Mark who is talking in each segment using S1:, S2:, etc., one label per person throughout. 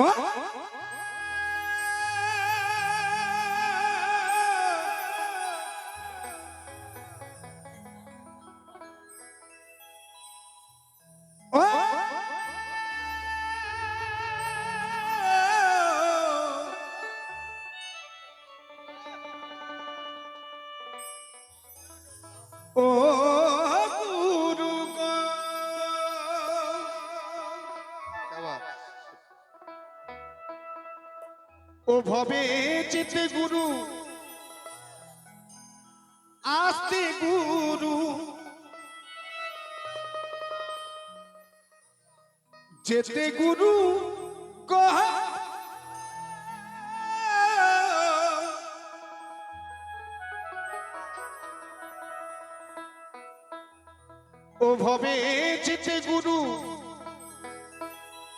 S1: ও ও ভবে চিতে গুরু। আস্তে গুরু। যেতে গুরু কহ। ও ভবে চিতে গুরু।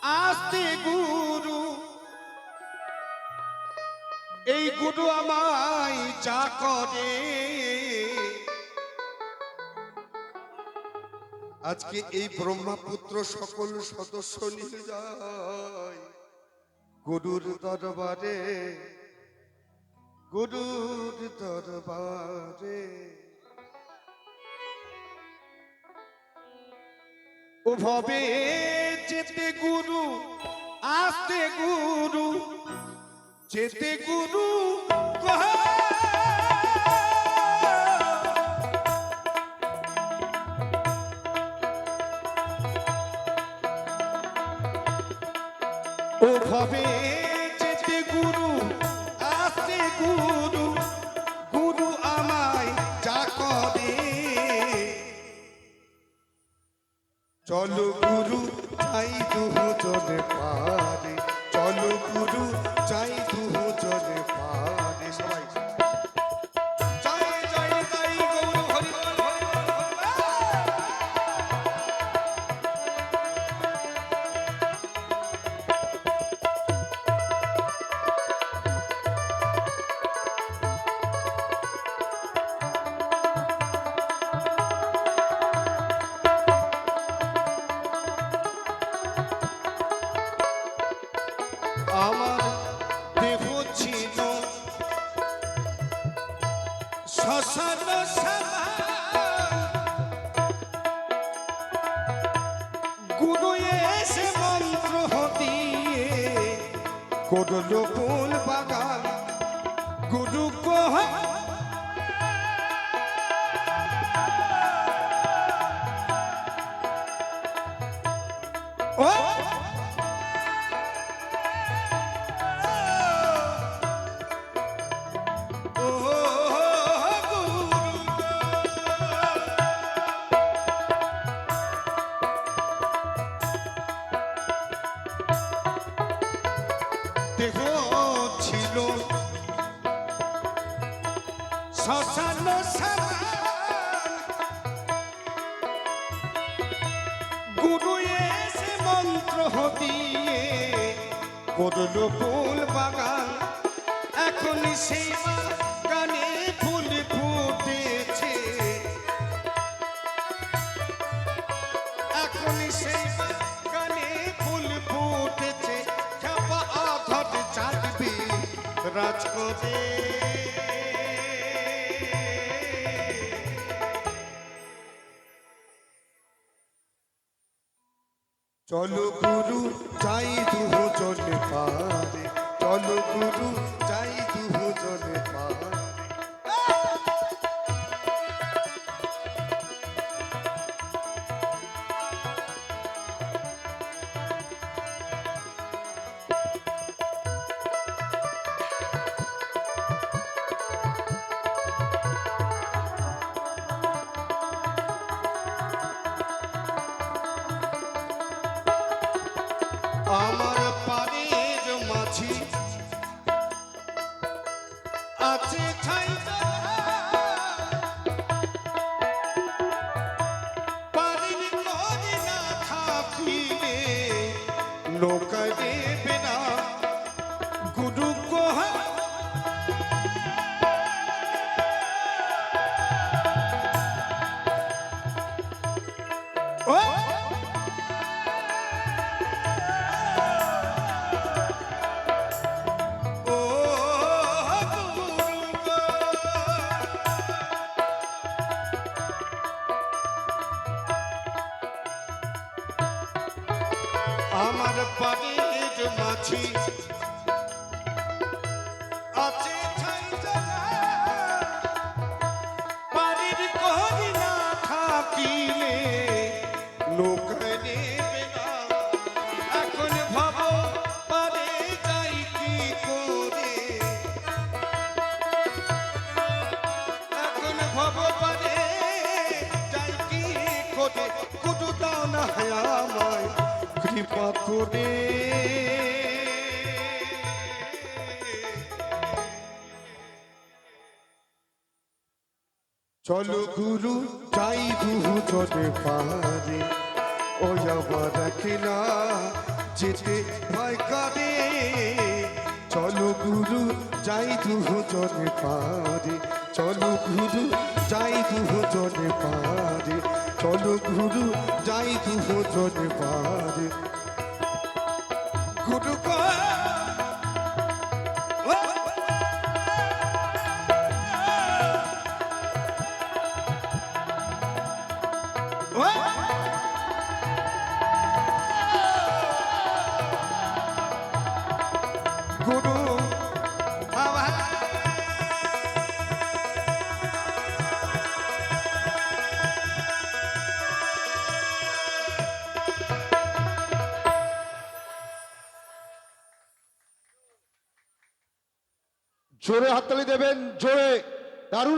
S1: আস্তে গুরু। গুরু আমায় যা করে।
S2: আজকে এই ব্রহ্মপুত্র সকল সদস্য নিয়ে যায় গুরুর দরবারে গুরুর দরবারে।
S1: ও ভবে যেতে গুরু, আসতে গুরু যেতে গুরু ও ভবে যেতে গুরু আসতে গুরু গুরু আমায় যা করে।
S2: চলো গুরু চাই দুজনে পারে। চলো গুরু চাই দুজনে পারে সবাই।
S1: শ্মশান। গুরু এসে মন্ত্র দিয়ে করল ফুল বাগান গুরু কহ ও ছিল। শ্মশান গুরু এসে মন্ত্র দিয়ে করল ফুল বাগান। এখন সেই
S2: চলো গুরু চাই দুজনে পারে। চলো গুরু
S1: দেবে না। গুরু কোহা। ও! আমার পানির মাছি কৃপা করে চলো গুরু চাই দুহু চলে পারে ও আমার কিনা যেতে ভয় করে চলো গুরু, যাই দুহু চলে পারে চলো গুরু যাই চলে পারে চলো গুরু যাই চলে পারে গুরু কয়
S3: জোরে হাততালি দেবেন জোরে। দারুণ